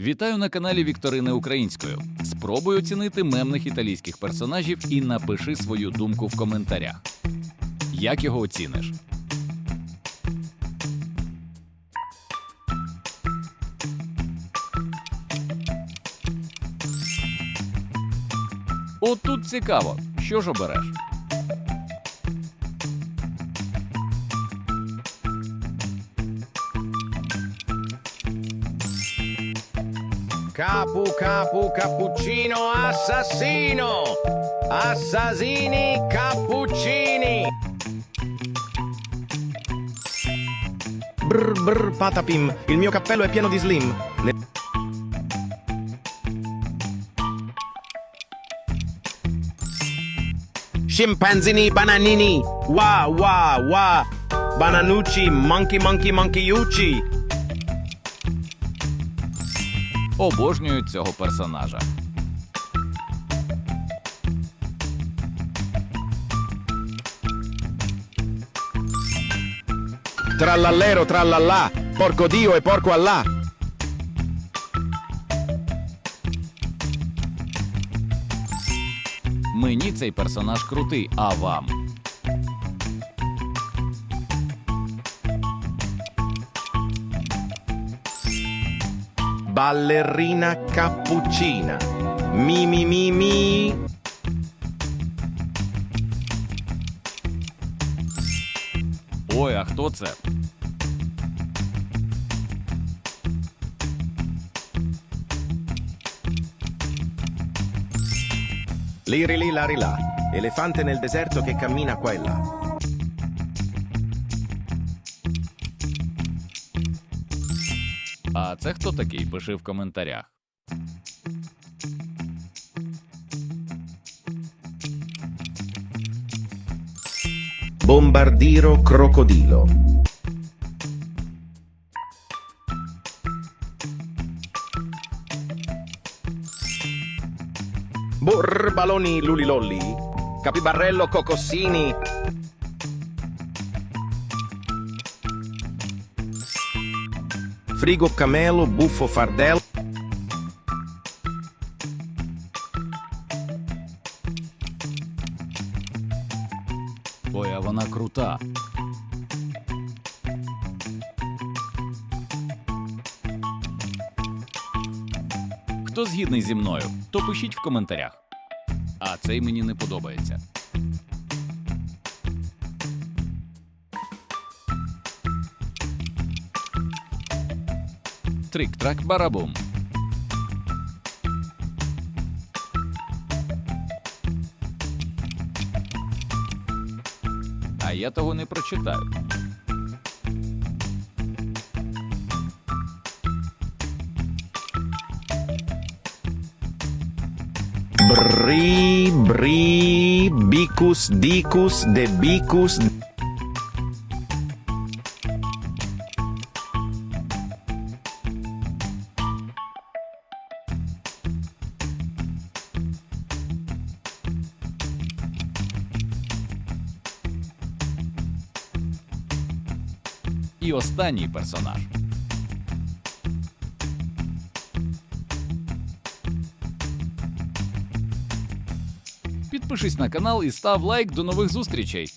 Вітаю на каналі Вікторини Українською. Спробуй оцінити мемних італійських персонажів і напиши свою думку в коментарях. Як його оціниш? От тут цікаво, що ж обереш? Capu capu cappuccino assassino! Assassini cappuccini! Brr brr patapim, il mio cappello è pieno di slim. Ne- Scimpanzini bananini! Wa wa wa! Bananucci, monkey monkey monkeyucci! Обожнюю цього персонажа. Trallallero trallallà, porco Dio e porco Allah. Мені цей персонаж крутий, а вам? Ballerina cappuccina. Mi mi mi mi. Ой, а хто це? Liri li lari là. Elefante nel deserto che cammina qua e là. А це хто такий? Пиши в коментарях. Bombardiro crocodilo. Burbaloni lulilolli. Capibarello cocossini. Frigo camelo buffo fardello. Ой, вона крута. Хто згідний зі мною, то пишіть в коментарях. А цей мені не подобається. Трик-трак барабум. А я того не прочитаю. Bri, bri, bicus, dicus, de І останній персонаж. Підпишись на канал і став лайк. До нових зустрічей!